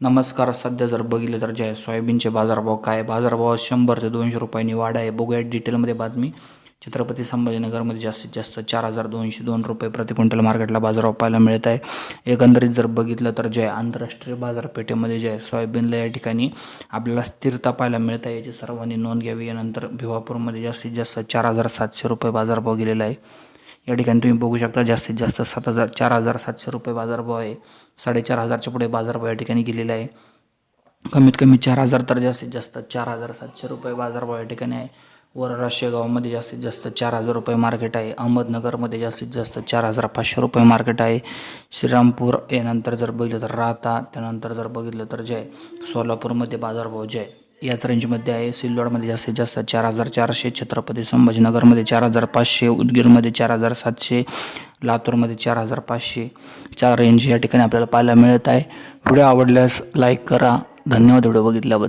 नमस्कार सध्या जर बघितलं तर जे आहे सोयाबीनचे बाजारभाव काय? आहे? बाजारभाव शंभर ते दोनशे रुपयांनी वाढ आहे. बघूया डिटेलमध्ये बातमी. छत्रपती संभाजीनगरमध्ये जास्तीत जास्त चार हजार दोनशे दोन रुपये प्रति क्विंटल मार्केटला बाजारभाव पाहायला मिळत आहे. एकंदरीत जर बघितलं तर जे आहे आंतरराष्ट्रीय बाजारपेठेमध्ये जे आहे सोयाबीनला या ठिकाणी आपल्याला स्थिरता पाहायला मिळत आहे. याची सर्वांनी नोंद घ्यावी. यानंतर भिवापूरमध्ये जास्तीत जास्त चार हजार सातशे रुपये बाजारभाव गेलेला आहे. या ठिकाणी तुम्ही बघू शकता जास्तीत जास्त सात हजार चार हजार सातशे रुपये बाजारभाव आहे. साडेचार हजारच्या पुढे बाजारभाव या ठिकाणी गेलेला आहे. कमीत कमी चार हजार तर जास्तीत जास्त चार हजार सातशे रुपये बाजारभाव या ठिकाणी आहे. वरराशे गावामध्ये जास्तीत जास्त चार हजार रुपये मार्केट आहे. अहमदनगरमध्ये जास्तीत जास्त चार हजार पाचशे रुपये मार्केट आहे. श्रीरामपूर यानंतर जर बघितलं तर राहता त्यानंतर जर बघितलं तर जे आहे सोलापूरमध्ये बाजारभाव जे आहे याच रेंजमध्ये आहे. सिल्लोडमध्ये जास्तीत जास्त चार हजार चारशे छत्रपती संभाजीनगरमध्ये चार हजार पाचशे उदगीरमध्ये चार हजार सातशे लातूरमध्ये चार हजार पाचशे. चार रेंज या ठिकाणी आपल्याला पाहायला मिळत आहे. व्हिडिओ आवडल्यास लाईक करा. धन्यवाद. व्हिडिओ बघितल्याबद्दल.